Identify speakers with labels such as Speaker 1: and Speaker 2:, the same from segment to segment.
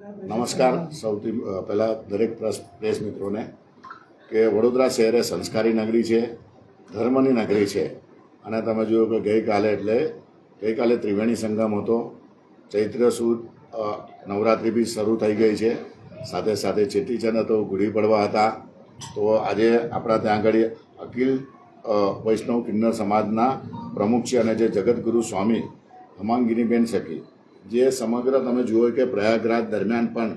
Speaker 1: નમસ્કાર. સૌથી પહેલાં દરેક પ્રેસ મિત્રોને કે વડોદરા શહેર એ સંસ્કારી નગરી છે, ધર્મની નગરી છે. અને તમે જોયું કે ગઈકાલે એટલે, ગઈકાલે ત્રિવેણી સંગમ હતો. ચૈત્ર સુદ નવરાત્રિ બી શરૂ થઈ ગઈ છે. સાથે સાથે ચેટીચંદ હતો, ગુડી પડવા હતા. તો આજે આપણા ત્યાં આગળ અખિલ વૈષ્ણવ કિન્નર સમાજના પ્રમુખ છે અને જે જગતગુરુ સ્વામી હમાંગીનીબેન સખી જે સમગ્ર તમે જુઓ કે પ્રયાગરાજ દરમિયાન પણ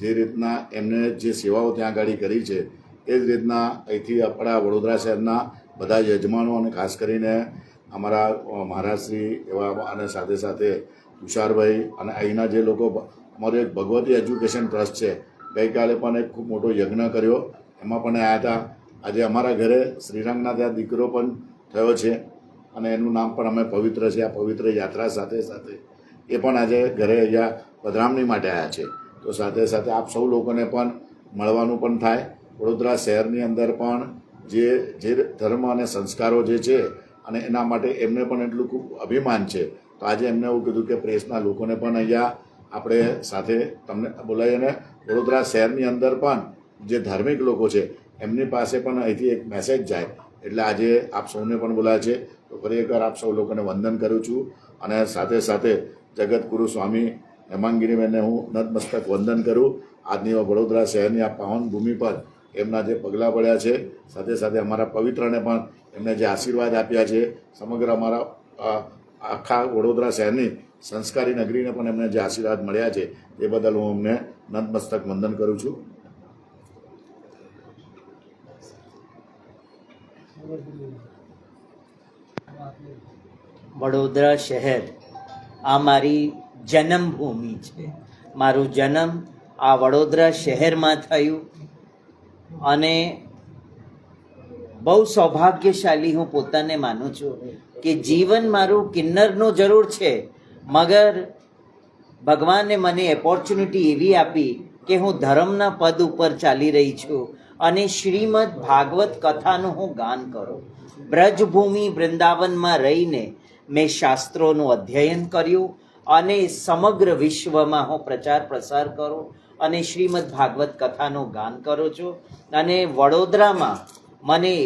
Speaker 1: જે રીતના એમને જે સેવાઓ ત્યાં આગળ કરી છે, એ જ રીતના અહીંથી આપણા વડોદરા શહેરના બધા યજમાનો અને ખાસ કરીને અમારા મહારાજશ્રી એવા અને સાથે સાથે તુષારભાઈ અને અહીંના જે લોકો, અમારું એક ભગવતી એજ્યુકેશન ટ્રસ્ટ છે, ગઈકાલે પણ એક ખૂબ મોટો યજ્ઞ કર્યો, એમાં પણ આવ્યા હતા. આજે અમારા ઘરે શ્રીરંગના ત્યાં દીકરો પણ થયો છે અને એનું નામ પણ અમે પવિત્ર છે, આ પવિત્ર યાત્રા સાથે સાથે એ પણ આજે ઘરે અહીંયા પધરામણી માટે આવ્યા છે. તો સાથે સાથે આપ સૌ લોકોને પણ મળવાનું પણ થાય. વડોદરા શહેરની અંદર પણ જે જે ધર્મ અને સંસ્કારો જે છે અને એના માટે એમને પણ એટલું ખૂબ અભિમાન છે. તો આજે એમને એવું કીધું કે પ્રેસના લોકોને પણ અહીંયા આપણે સાથે તમને બોલાવીએ અને વડોદરા શહેરની અંદર પણ જે ધાર્મિક લોકો છે, એમની પાસે પણ અહીંથી એક મેસેજ જાય. એટલે આજે આપ સૌને પણ બોલાય છે. તો ફરી એકવાર આપ સૌ લોકોને વંદન કરું છું અને સાથે સાથે જગતગુરુ સ્વામી હેમાંગીરીબેનને હું નતમસ્તક વંદન કરું. આજની વડોદરા શહેરની આ પાવન ભૂમિ પર એમના જે પગલાં પડ્યા છે, સાથે સાથે અમારા પવિત્રને પણ એમને જે આશીર્વાદ આપ્યા છે, સમગ્ર અમારા આખા વડોદરા શહેરની સંસ્કારી નગરીને પણ એમને જે આશીર્વાદ મળ્યા છે એ બદલ હું અમને નતમસ્તક વંદન કરું છું.
Speaker 2: વડોદરા શહેર. આ મારી જન્મભૂમિ છે. મારું જન્મ આ વડોદરા શહેરમાં થયું અને બહુ સૌભાગ્યશાળી હું પોતાને માનું છું કે જીવન મારું કિન્નરનું જરૂર છે, મગર ભગવાને મને ઓપોર્ચ્યુનિટી એવી આપી કે હું ધર્મના પદ ઉપર ચાલી રહી છું અને શ્રીમદ ભાગવત કથાનું હું ગાન કરું. બ્રજભૂમિ વૃંદાવનમાં રહીને મેં શાસ્ત્રોનું અધ્યયન કર્યું અને સમગ્ર વિશ્વમાં હું પ્રચાર પ્રસાર કરું અને શ્રીમદ ભાગવત કથાનું ગાન કરું છું. અને વડોદરામાં મને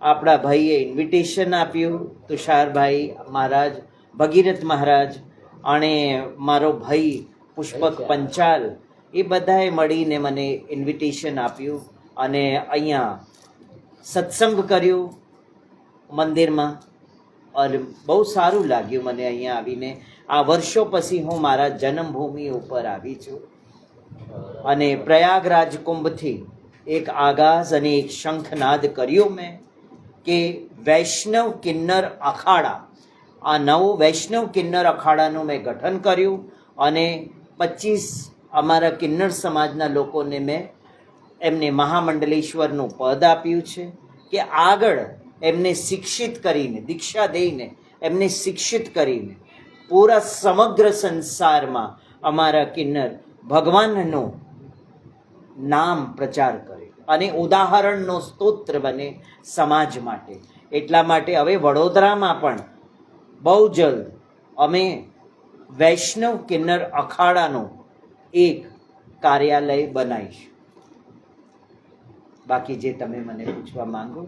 Speaker 2: આપણા ભાઈએ ઇન્વિટેશન આપ્યું. તુષારભાઈ મહારાજ ભગીરથ મહારાજ અને મારો ભાઈ પુષ્પક પંચાલ એ બધાએ મળીને મને ઇન્વિટેશન આપ્યું અને અહીંયા સત્સંગ કર્યું મંદિરમાં. અને બહુ સારું લાગ્યું મને અહીંયા આવીને. આ વર્ષો પછી હું મારા જન્મભૂમિ ઉપર આવી છું. અને પ્રયાગરાજ કુંભથી એક આગાઝ અને એક શંખનાદ કર્યો મેં કે વૈષ્ણવ કિન્નર અખાડા, આ નવું વૈષ્ણવ કિન્નર અખાડાનું મેં ગઠન કર્યું અને પચીસ અમારા કિન્નર સમાજના લોકોને મેં એમને મહામંડલેશ્વરનું પદ આપ્યું છે કે આગળ એમને શિક્ષિત કરીને, દીક્ષા દઈને એમને શિક્ષિત કરીને પૂરા સમગ્ર સંસારમાં અમારા કિન્નર ભગવાનનું નામ પ્રચાર કરે અને ઉદાહરણનો સ્તોત્ર બને સમાજ માટે. એટલા માટે હવે વડોદરામાં પણ બહુ જલ્દ અમે વૈષ્ણવ કિન્નર અખાડાનો એક કાર્યાલય બનાવીશું. બાકી જે તમે મને પૂછવા માંગો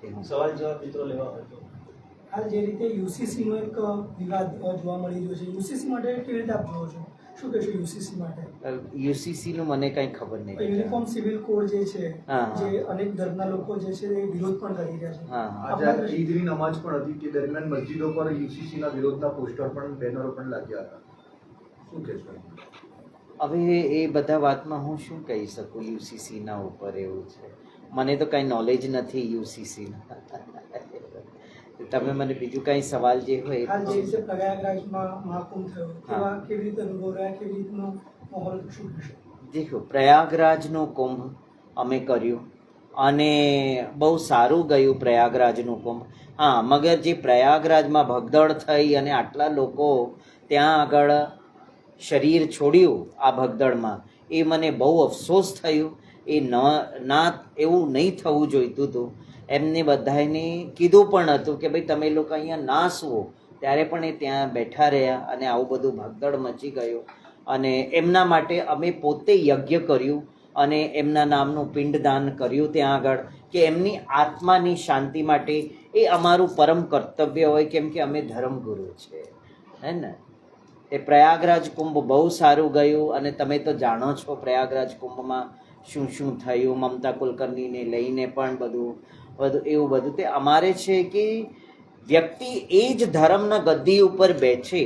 Speaker 3: સવાલ જવાબ મિત્રો લેવા હોય તો.
Speaker 4: હાલ જે રીતે યુસીસીનો એક વિવાદ જોવા મળી રહ્યો છે યુસીસી માટે કેવી રીતે આપ જોવો છો? શું કહેશો યુસીસી માટે?
Speaker 2: યુસીસી નું મને કઈ ખબર નહીં.
Speaker 4: યુનિફોર્મ સિવિલ કોડ જે છે. જે અનેક ધર્મના લોકો જે છે એ વિરોધ પણ કરી રહ્યા છે.
Speaker 3: આજે ઈદની નમાજ પણ હતી કે દરમિયાન મસ્જિદો પર યુસીસી ના વિરોધના પોસ્ટર પણ બેનરો પણ લાગ્યા હતા. શું કહેશો?
Speaker 2: હવે એ બધા વાતમાં હું શું કહી શકું યુસીસી ના ઉપર એવું છે? મને તો કાંઈ નોલેજ નથી યુસીસી તમે મને બીજું કાંઈ સવાલ જે હોય દેખો પ્રયાગરાજનો કુંભ અમે કર્યું અને બહુ સારું ગયું પ્રયાગરાજનું કુંભ. હા મગર જે પ્રયાગરાજમાં ભગદડ થઈ અને આટલા લોકો ત્યાં આગળ શરીર છોડ્યું આ ભગદડમાં એ મને બહુ અફસોસ થયું. એ ન, ના એવું નહીં થવું જોઈતું હતું. એમને બધાને કીધું પણ હતું કે ભાઈ તમે લોકો અહીંયા ના સુવો ત્યારે પણ એ ત્યાં બેઠા રહ્યા અને આવું બધું ભગદડ મચી ગયું. અને એમના માટે અમે પોતે યજ્ઞ કર્યું અને એમના નામનું પિંડદાન કર્યું ત્યાં આગળ કે એમની આત્માની શાંતિ માટે એ અમારું પરમ કર્તવ્ય હોય કેમ કે અમે ધર્મગુરુ છે હે ને? એ પ્રયાગરાજ કુંભ બહુ સારું ગયું અને તમે તો જાણો છો પ્રયાગરાજ કુંભમાં શું શું થયું, મમતા કુલકર્ણીને લઈને પણ બધું બધું, એવું બધું. તે અમારે છે કે વ્યક્તિ એ જ ધર્મના ગદ્દી ઉપર બેઠે,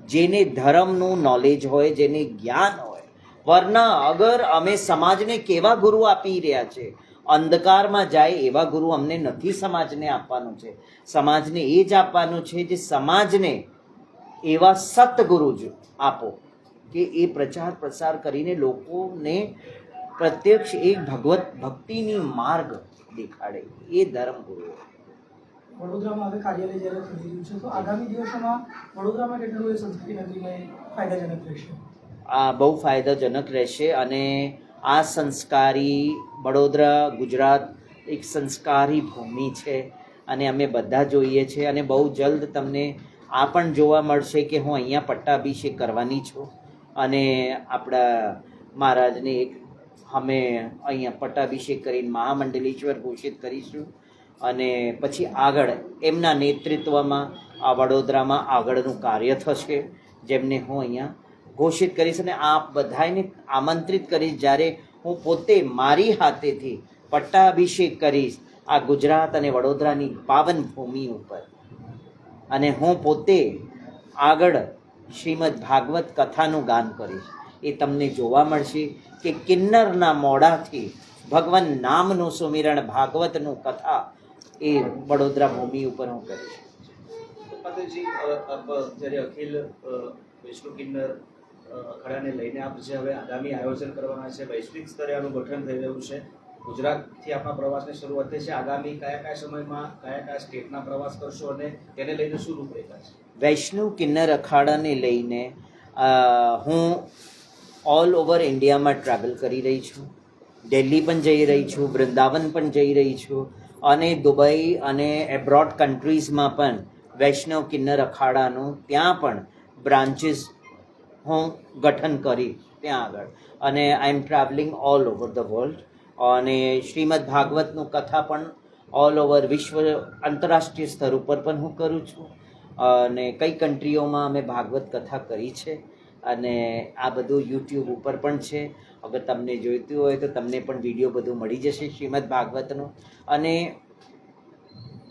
Speaker 2: જેને ધર્મનું નોલેજ હોય, જેને જ્ઞાન હોય. વરના અગર અમે સમાજને કેવા ગુરુ આપી રહ્યા છે, અંધકારમાં જાય એવા ગુરુ અમને નથી સમાજને આપવાનું છે. સમાજને એ જ આપવાનું છે જે સમાજને એવા સતગુરુ જ આપો, કે એ પ્રચાર પ્રસાર કરીને લોકોને પ્રત્યક્ષ એક ભગવત ભક્તિની માર્ગ દેખાડે એ ધર્મગુરુ
Speaker 4: વડોદરામાં હવે કાર્યાલય જ્યારે ખુલી રહ્યું છે તો આગામી દિવસોમાં વડોદરામાં કેટલું એ સંસ્કૃતિ નગરીને ફાયદાજનક રહેશે?
Speaker 2: આ બહુ ફાયદાજનક રહેશે અને આ સંસ્કારી વડોદરા ગુજરાત એક સંસ્કારી ભૂમિ છે અને અમે બધા જોઈએ છીએ અને બહુ જલ્દ તમને આ પણ જોવા મળશે કે હું અહીંયા પટ્ટાભિષેક કરવાની છું અને આપણા મહારાજને એક અમે અહીંયા પટ્ટાભિષેક કરીને મહામંડલેશ્વર ઘોષિત કરીશું. અને પછી આગળ એમના નેતૃત્વમાં આ વડોદરામાં આગળનું કાર્ય થશે, જેમને હું અહીંયા ઘોષિત કરીશ. અને આપ બધાને આમંત્રિત કરીશ, જ્યારે હું પોતે મારી હાથેથી પટ્ટાભિષેક કરીશ આ ગુજરાત અને વડોદરાની પાવન ભૂમિ ઉપર. અને હું પોતે આગળ શ્રીમદ ભાગવત કથાનું ગાન કરીશ. એ તમને જોવા મળશે કે કિન્નરના મોઢાથી ભગવાન નામનું સુમિરણ ભાગવતનું કથા એ વડોદરા ભૂમિ ઉપર હું કરીશ.
Speaker 5: જ્યારે અખિલ વિષ્ણુ કિન્નર અખાડાને લઈને આપ જે હવે આગામી આયોજન કરવાના છે વૈશ્વિક સ્તરે આનું ગઠન થઈ રહ્યું છે ગુજરાતથી આપણા પ્રવાસની શરૂઆત થઈ છે આગામી કયા કયા સમયમાં કયા કયા સ્ટેટના પ્રવાસ કરશો અને તેને લઈને શું રૂપરેખા છે?
Speaker 2: વૈષ્ણવ કિન્નર અખાડાને લઈને હું ઓલ ઓવર ઇન્ડિયામાં ટ્રાવેલ કરી રહી છું. દિલ્હી પણ જઈ રહી છું, વૃંદાવન પણ જઈ રહી છું અને દુબઈ અને એબ્રોડ કન્ટ્રીઝમાં પણ વૈષ્ણવ કિન્નર અખાડાનું ત્યાં પણ બ્રાન્ચીસ હું ગઠન કરી ત્યાં આગળ. અને I am travelling all over the world અને શ્રીમદ ભાગવતનું કથા પણ ઓલ ઓવર વિશ્વ આંતરરાષ્ટ્રીય સ્તર ઉપર પણ હું કરું છું. અને કઈ કન્ટ્રીઓમાં અમે ભાગવત કથા કરી છે? અને આ બધું યુટ્યુબ ઉપર પણ છે. અગર તમને જોઈતું હોય તો તમને પણ વીડિયો બધું મળી જશે શ્રીમદ ભાગવતનું. અને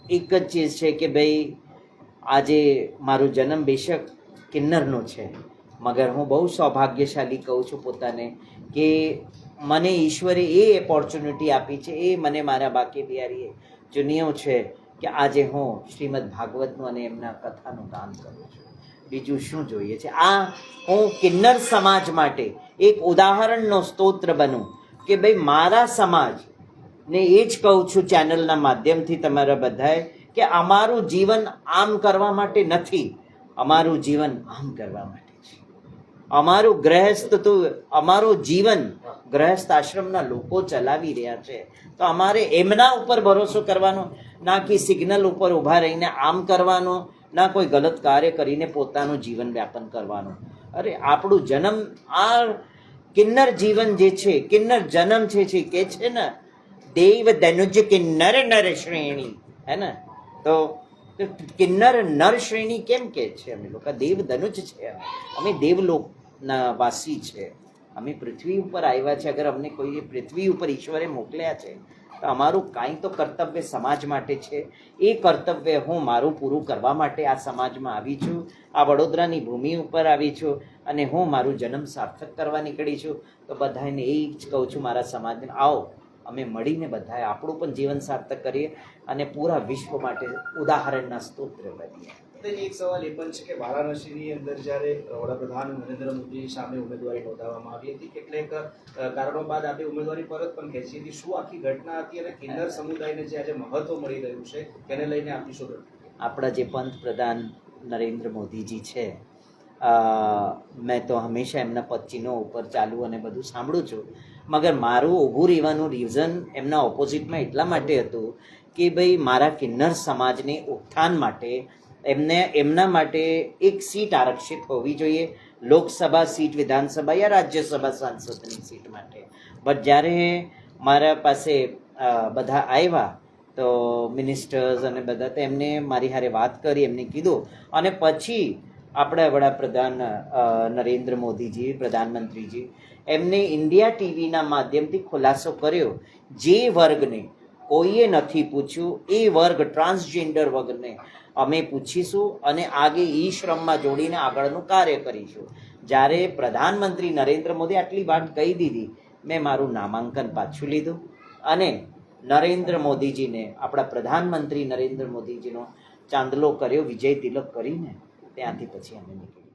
Speaker 2: એક જ ચીજ છે કે ભાઈ, આજે મારો જન્મ બેશક કિન્નરનો છે. મગર હું બહુ સૌભાગ્યશાળી કહું છું પોતાને કે મને ઈશ્વરે એ ઓપોર્ચ્યુનિટી આપી છે, એ મને મારા બાકી બિહારીએ ચુનિયો છે કે આજે હું શ્રીમદ ભાગવતનું અને એમના કથાનું કામ કરું છું. બીજું શું જોઈએ છે? આ હું કિન્નર સમાજ માટે એક ઉદાહરણનો સ્તોત્ર બનું કે ભાઈ મારા સમાજ ને એ જ કહું છું ચેનલના માધ્યમથી તમારા બધાએ કે અમારું જીવન આમ કરવા માટે નથી, અમારું જીવન આમ કરવા માટે છે. અમારું ગ્રહસ્થ તો, અમારું જીવન ગ્રહસ્થ આશ્રમના લોકો ચલાવી રહ્યા છે. તો અમારે એમના ઉપર ભરોસો કરવાનો, ના કે સિગ્નલ ઉપર ઊભા રહીને આમ કરવાનો ના કોઈ ગલત કાર્ય કરીને પોતાનું જીવન વ્યાપન કરવાનું. અરે, આપણું જન્મ, આ કિન્નર જીવન જે છે, કિન્નર જન્મ છે છે, કે છે ને, દેવ ધનુજ કિન્નર નર શ્રેણી, હે ને? તો કિન્નર નર શ્રેણી કેમ કે છે? અમે લોકો દેવ ધનુજ છે. અમે દેવલોકના વાસી છે. અમે પૃથ્વી ઉપર આવ્યા છે. અગર અમને કોઈ પૃથ્વી ઉપર ઈશ્વરે મોકલ્યા છે અમારું કાંઈ તો કર્તવ્ય સમાજ માટે છે. એ કર્તવ્ય હું મારું પૂરું કરવા માટે આ સમાજમાં આવી છું. આ વડોદરાની ભૂમિ ઉપર આવી છું અને હું મારું જન્મ સાર્થક કરવા નીકળી છું. તો બધાને એ જ કહું છું મારા સમાજને, આવો, અમે મળીને બધાએ આપણું પણ જીવન સાર્થક કરીએ અને પૂરા વિશ્વ માટે ઉદાહરણના સ્તોત્ર બનીએ.
Speaker 5: પાતળજી, એક સવાલ એ પણ છે કે વારાણસીની અંદર જ્યારે વડાપ્રધાન નરેન્દ્ર મોદી સામે ઉમેદવારી નોંધાવવામાં આવી હતી કેટલાક કારણો બાદ આપે ઉમેદવારી પરત પણ ખેંચી હતી. શું આખી ઘટના હતી અને કિન્નર સમુદાયને જે આજે મહત્વ મળી રહ્યું છે તેને લઈને આપની શું
Speaker 2: આપણા જે પંતપ્રધાન નરેન્દ્ર મોદીજી છે મેં તો હંમેશા એમના પચ્ચીનો ઉપર ચાલુ અને બધું સાંભળું છું. મગર મારું ઊભું રહેવાનું રીઝન એમના ઓપોઝિટમાં એટલા માટે હતું કે ભાઈ મારા કિન્નર સમાજને ઉત્થાન માટે એમને, એમના માટે એક સીટ આરક્ષિત હોવી જોઈએ, લોકસભા સીટ, વિધાનસભા યા રાજ્યસભા સાંસદની સીટ માટે. બટ જ્યારે મારા પાસે બધા આવ્યા તો મિનિસ્ટર્સ અને બધા તેમને મારી હારે વાત કરી, એમને કીધું. અને પછી આપણા વડાપ્રધાન નરેન્દ્ર મોદીજી, પ્રધાનમંત્રીજી, એમને ઇન્ડિયા ટીવીના માધ્યમથી ખુલાસો કર્યો. જે વર્ગને કોઈએ નથી પૂછ્યું, એ વર્ગ ટ્રાન્સજેન્ડર વર્ગને અમે પૂછીશું અને આગે ઈ શ્રમમાં જોડીને આગળનું કાર્ય કરીશું. જ્યારે પ્રધાનમંત્રી નરેન્દ્ર મોદી આટલી વાત કહી દીધી, મેં મારું નામાંકન પાછું લીધું અને નરેન્દ્ર મોદીજીને, આપણા પ્રધાનમંત્રી નરેન્દ્ર મોદીજીનો ચાંદલો કર્યો, વિજય તિલક કરીને ત્યાંથી પછી અમે નીકળ્યા